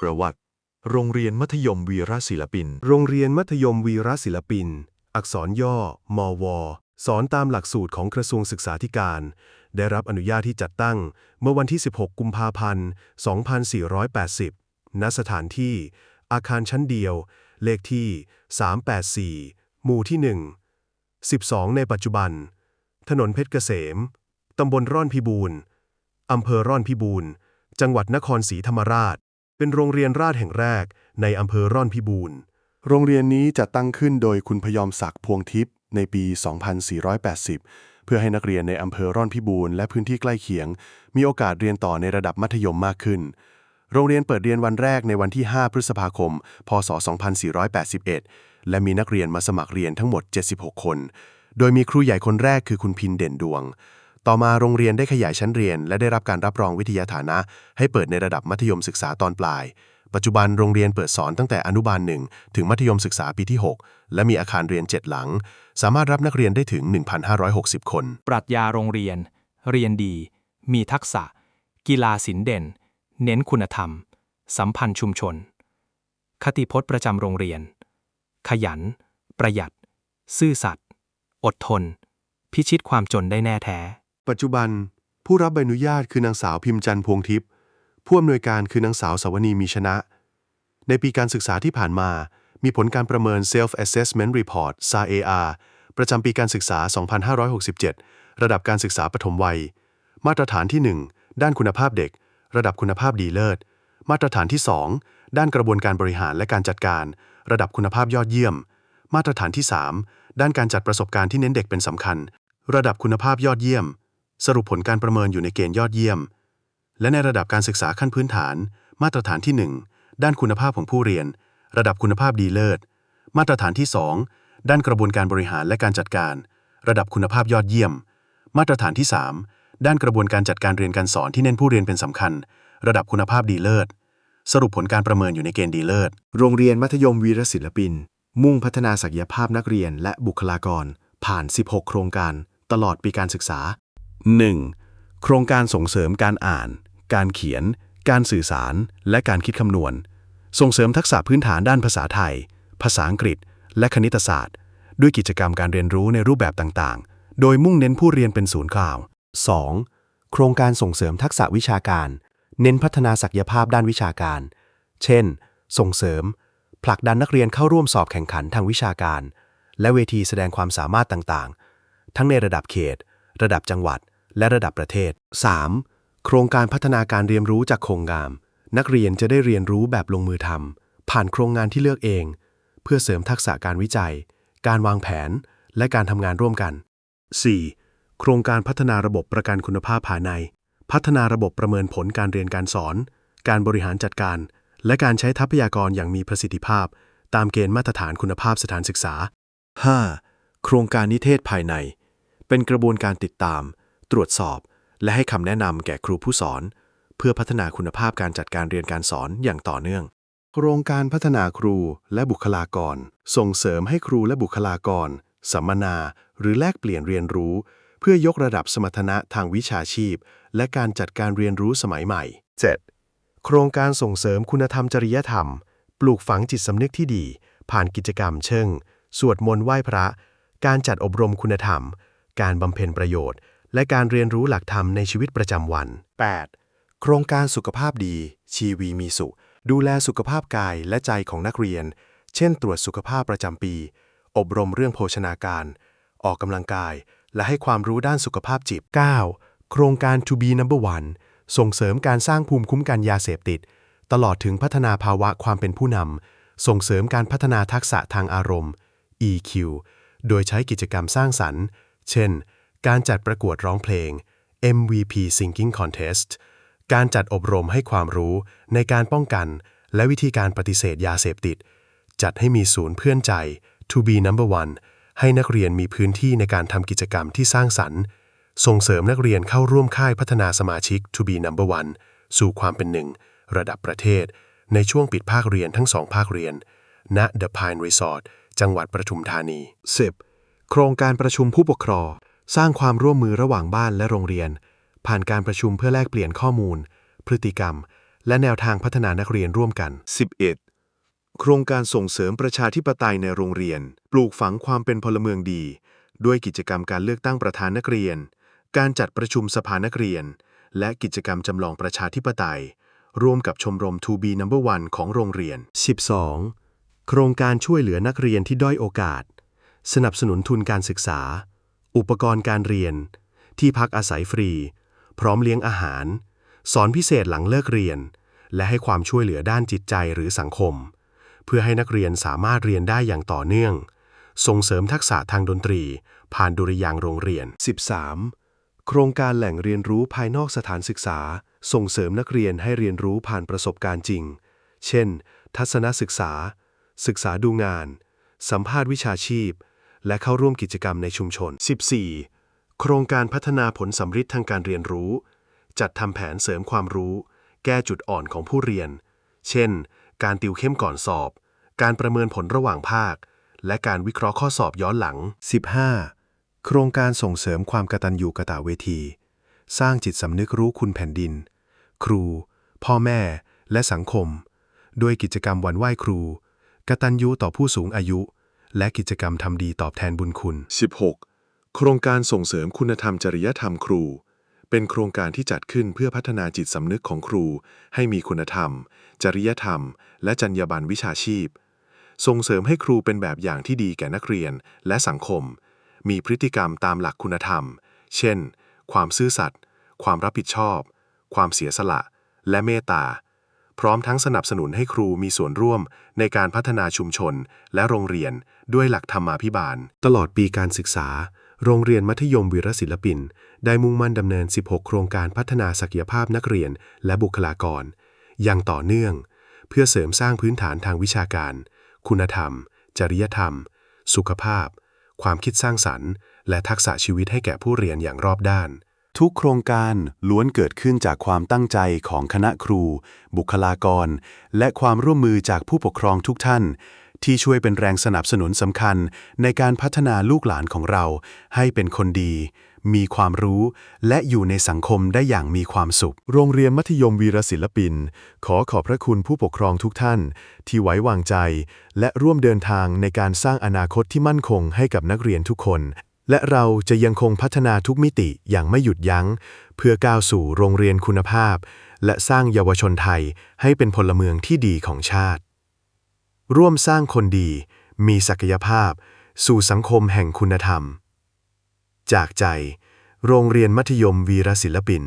ประวัติโรงเรียนมัธยมวีรศิลปิน โรงเรียนมัธยมวีรศิลปิน อักษรย่อ มว สอนตามหลักสูตรของกระทรวงศึกษาธิการ ได้รับอนุญาตที่จัดตั้ง เมื่อวันที่ 16 กุมภาพันธ์ 2480 ณ สถานที่ อาคารชั้นเดียว เลขที่ 384 หมู่ที่ 1 12 ในปัจจุบัน ถนนเพชรเกษม ตำบลร่อนพิบูรณ์อำเภอร่อนพิบูรณ์ จังหวัดนครศรีธรรมราช เป็นโรงเรียนราชแห่งแรกในอำเภอร่อนพิบูรณ์ โรงเรียนนี้จัดตั้งขึ้นโดยคุณพยอมศักดิ์พวงทิพย์ในปี 2480 เพื่อให้นักเรียนในอำเภอร่อนพิบูรณ์และพื้นที่ใกล้เคียง มีโอกาสเรียนต่อในระดับมัธยมมากขึ้น โรงเรียนเปิดเรียนวันแรกในวันที่ 5 พฤษภาคม พศ 2481 และมีนักเรียนมาสมัครเรียนทั้งหมด 76 คน โดยมีครูใหญ่คนแรกคือคุณพินเด่นดวง ต่อมาโรงเรียนได้ขยายชั้นเรียน และได้รับการรับรองวิทยาฐานะ ให้เปิดในระดับมัธยมศึกษาตอนปลาย ปัจจุบันโรงเรียนเปิดสอนตั้งแต่อนุบาลหนึ่งถึงมัธยมศึกษาปีที่ 6 และมีอาคารเรียน 7 หลัง สามารถรับนักเรียนได้ถึง 1,560 คน ปรัชญาโรงเรียน เรียนดี มีทักษะ กีฬาศิลป์เด่น เน้นคุณธรรม สัมพันธ์ชุมชน คติพจน์ประจำโรงเรียน ขยัน ประหยัด ซื่อสัตย์อดทน พิชิตความจนได้แน่แท้ ปัจจุบันผู้รับใบอนุญาตคือนางสาวพิมพ์จันทร์พวงทิพย์ผู้อำนวยการคือนางสาวสวนีมีชนะ ในปีการศึกษาที่ผ่านมา มีผลการประเมิน Self Assessment Report SAR ประจำปีการศึกษา 2567 ระดับการศึกษาปฐมวัย มาตรฐานที่ 1 ด้านคุณภาพเด็ก ระดับคุณภาพดีเลิศ มาตรฐานที่ 2 ด้านกระบวนการบริหารและการจัดการ ระดับคุณภาพยอดเยี่ยม มาตรฐานที่ 3 ด้านการจัดประสบการณ์ที่เน้นเด็กเป็นสำคัญ ระดับคุณภาพยอดเยี่ยม สรุปผลการประเมินอยู่ในเกณฑ์ยอดเยี่ยม และในระดับการศึกษาขั้นพื้นฐาน มาตรฐานที่ 1 ด้านคุณภาพของผู้เรียน ระดับคุณภาพดีเลิศ มาตรฐานที่ 2 ด้านกระบวนการบริหารและการจัดการ ระดับคุณภาพยอดเยี่ยม มาตรฐานที่ 3 ด้านกระบวนการจัดการเรียนการสอนที่เน้นผู้เรียนเป็นสำคัญ ระดับคุณภาพดีเลิศ สรุปผลการประเมินอยู่ในเกณฑ์ดีเลิศ โรงเรียนมัธยมวีรศิลปิน มุ่งพัฒนาศักยภาพนักเรียนและบุคลากร ผ่าน 16 โครงการ ตลอดปีการศึกษา 1. โครงการส่งเสริมการอ่าน การเขียน การสื่อสาร และการคิดคำนวณ ส่งเสริมทักษะพื้นฐานด้านภาษาไทย ภาษาอังกฤษ และคณิตศาสตร์ ด้วยกิจกรรมการเรียนรู้ในรูปแบบต่างๆ โดยมุ่งเน้นผู้เรียนเป็นศูนย์กลาง 2. โครงการส่งเสริมทักษะวิชาการ เน้นพัฒนาศักยภาพด้านวิชาการ เช่น ส่งเสริม ผลักดันนักเรียนเข้าร่วมสอบแข่งขันทางวิชาการ และเวทีแสดงความสามารถต่างๆ ทั้งในระดับเขต ระดับจังหวัด และระดับประเทศ 3. โครงการพัฒนาการเรียนรู้จากโครงงาม นักเรียนจะได้เรียนรู้แบบลงมือทำผ่านโครงงานที่เลือกเอง เพื่อเสริมทักษะการวิจัย การวางแผน และการทำงานร่วมกัน 4. โครงการพัฒนาระบบประกันคุณภาพภายใน พัฒนาระบบประเมินผลการเรียนการสอน การบริหารจัดการ และการใช้ทรัพยากรอย่างมีประสิทธิภาพ ตามเกณฑ์มาตรฐานคุณภาพสถานศึกษา 5. โครงการนิเทศภายใน เป็นกระบวนการติดตาม ตรวจสอบ และให้คำแนะนำแก่ครูผู้สอน เพื่อพัฒนาคุณภาพการจัดการเรียนการสอนอย่างต่อเนื่อง โครงการพัฒนาครูและบุคลากร ส่งเสริมให้ครูและบุคลากร สัมมนา หรือแลกเปลี่ยนเรียนรู้ เพื่อยกระดับสมรรถนะทางวิชาชีพ และการจัดการเรียนรู้สมัยใหม่ 7. โครงการส่งเสริมคุณธรรมจริยธรรม ปลูกฝังจิตสำนึกที่ดี ผ่านกิจกรรมเช่นสวดมนต์ไหว้พระ การจัดอบรมคุณธรรม การบำเพ็ญประโยชน์ และการเรียนรู้หลักธรรมในชีวิตประจำวัน 8. โครงการสุขภาพดี ชีวีมีสุข ดูแลสุขภาพกายและใจของนักเรียน เช่น ตรวจสุขภาพประจำปี อบรมเรื่องโภชนาการ ออกกำลังกาย และให้ความรู้ด้านสุขภาพจิต 9. โครงการ To be number one ส่งเสริมการสร้างภูมิคุ้มกันยาเสพติด ตลอดถึงพัฒนาภาวะความเป็นผู้นำส่งเสริมการพัฒนาทักษะทางอารมณ์ EQ โดยใช้กิจกรรมสร้างสรรค์ เช่น การจัดประกวดร้องเพลง MVP Singing Contest การจัดอบรมให้ความรู้ในการป้องกัน และวิธีการปฏิเสธยาเสพติด จัดให้มีศูนย์เพื่อนใจ To be number one ให้นักเรียนมีพื้นที่ในการทำกิจกรรมที่สร้างสรรค์ ส่งเสริมนักเรียนเข้าร่วมค่ายพัฒนาสมาชิก To be number one สู่ความเป็นหนึ่ง ระดับประเทศ ในช่วงปิดภาคเรียนทั้งสองภาคเรียน ณ The Pine Resort จังหวัดประทุมธานี 10. โครงการประชุมผู้ปกครอง สร้างความร่วมมือระหว่างบ้านและโรงเรียน ผ่านการประชุมเพื่อแลกเปลี่ยนข้อมูล พฤติกรรม และแนวทางพัฒนานักเรียนร่วมกัน 11. โครงการส่งเสริมประชาธิปไตยในโรงเรียน ปลูกฝังความเป็นพลเมืองดี ด้วยกิจกรรมการเลือกตั้งประธานนักเรียน การจัดประชุมสภานักเรียน และกิจกรรมจำลองประชาธิปไตย ร่วมกับชมรม To Be Number One ของโรงเรียน 12. โครงการช่วยเหลือนักเรียนที่ด้อยโอกาส สนับสนุนทุนการศึกษา อุปกรณ์การเรียน ที่พักอาศัยฟรี พร้อมเลี้ยงอาหาร สอนพิเศษหลังเลิกเรียน และให้ความช่วยเหลือด้านจิตใจหรือสังคม เพื่อให้นักเรียนสามารถเรียนได้อย่างต่อเนื่อง ส่งเสริมทักษะทางดนตรี ผ่านดุริยางโรงเรียน 13. โครงการแหล่งเรียนรู้ภายนอกสถานศึกษา ส่งเสริมนักเรียนให้เรียนรู้ผ่านประสบการณ์จริง เช่น ทัศนศึกษา ศึกษาดูงาน สัมภาษณ์วิชาชีพ และเข้าร่วมกิจกรรมในชุมชน 14. โครงการพัฒนาผลสำฤทธิ์ทางการเรียนรู้ จัดทำแผนเสริมความรู้ แก้จุดอ่อนของผู้เรียน เช่น การติวเข้มก่อนสอบ การประเมินผลระหว่างภาค และการวิเคราะห์ข้อสอบย้อนหลัง 15. โครงการส่งเสริมความกตัญญูกตเวที สร้างจิตสำนึกรู้คุณแผ่นดิน ครู พ่อแม่ และสังคม ด้วยกิจกรรมวันไหว้ครูกตัญญูต่อผู้สูงอายุ และกิจกรรมทำดีตอบแทนบุญคุณ 16. โครงการส่งเสริมคุณธรรมจริยธรรมครู เป็นโครงการที่จัดขึ้นเพื่อพัฒนาจิตสำนึกของครู ให้มีคุณธรรม จริยธรรม และจรรยาบรรณวิชาชีพ ส่งเสริมให้ครูเป็นแบบอย่างที่ดีแก่นักเรียนและสังคม มีพฤติกรรมตามหลักคุณธรรม เช่น ความซื่อสัตย์ ความรับผิดชอบ ความเสียสละ และเมตตา พร้อมทั้งสนับสนุนให้ครูมีส่วนร่วมในการพัฒนาชุมชนและโรงเรียนด้วยหลักธรรมาภิบาล ตลอดปีการศึกษา โรงเรียนมัธยมวีรศิลปิน ได้มุ่งมั่นดำเนิน 16 โครงการพัฒนาศักยภาพนักเรียนและบุคลากร อย่างต่อเนื่อง เพื่อเสริมสร้างพื้นฐานทางวิชาการ คุณธรรม จริยธรรม สุขภาพ ความคิดสร้างสรรค์ และทักษะชีวิตให้แก่ผู้เรียนอย่างรอบด้าน ทุกโครงการล้วนเกิดขึ้นจากความตั้งใจของคณะครู บุคลากร และความร่วมมือจากผู้ปกครองทุกท่าน ที่ช่วยเป็นแรงสนับสนุนสำคัญในการพัฒนาลูกหลานของเรา ให้เป็นคนดี มีความรู้ และอยู่ในสังคมได้อย่างมีความสุข โรงเรียนมัธยมวีรศิลปิน ขอขอบพระคุณผู้ปกครองทุกท่าน ที่ไว้วางใจ และร่วมเดินทางในการสร้างอนาคตที่มั่นคงให้กับนักเรียนทุกคน และเราจะยังคงพัฒนาทุกมิติอย่างไม่หยุดยัง้ง เพื่อก้าวสู่โรงเรียนคุณภาพ และสร้างเยาวชนไทยให้เป็นพลเมืองที่ดีของชาติ ร่วมสร้างคนดี มีศักยภาพ สู่สังคมแห่งคุณธรรม จากใจ โรงเรียนมัธยมวีรศิลปิน